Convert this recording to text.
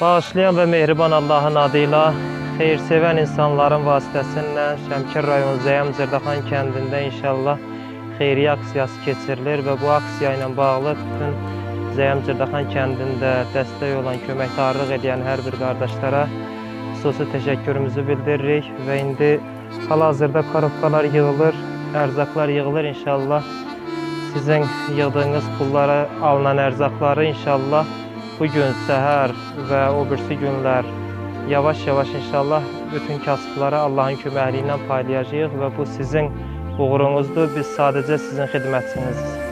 Bağışlayan ve mehriban Allah'ın adıyla xeyirseven insanların vasitəsilə Şəmkir rayonu Zəyəm Zırdaxan kəndində inşallah xeyriyyə aksiyası keçirilir və bu aksiya bağlı bütün Zəyəm Zırdaxan kəndində dəstək olan, köməkdarlıq edən hər bir qardaşlara xüsusi təşəkkürümüzü bildiririk və indi hal-hazırda korobkalar yığılır, ərzaqlar yığılır inşallah. Sizin yığdığınız pullara alınan ərzaqları inşallah bu gün səhər və o birisi günlər yavaş-yavaş inşallah bütün kasıbları Allahın köməkliyi ilə paylayacağıq və bu sizin uğurunuzdur. Biz sadəcə sizin xidmətçinizdir.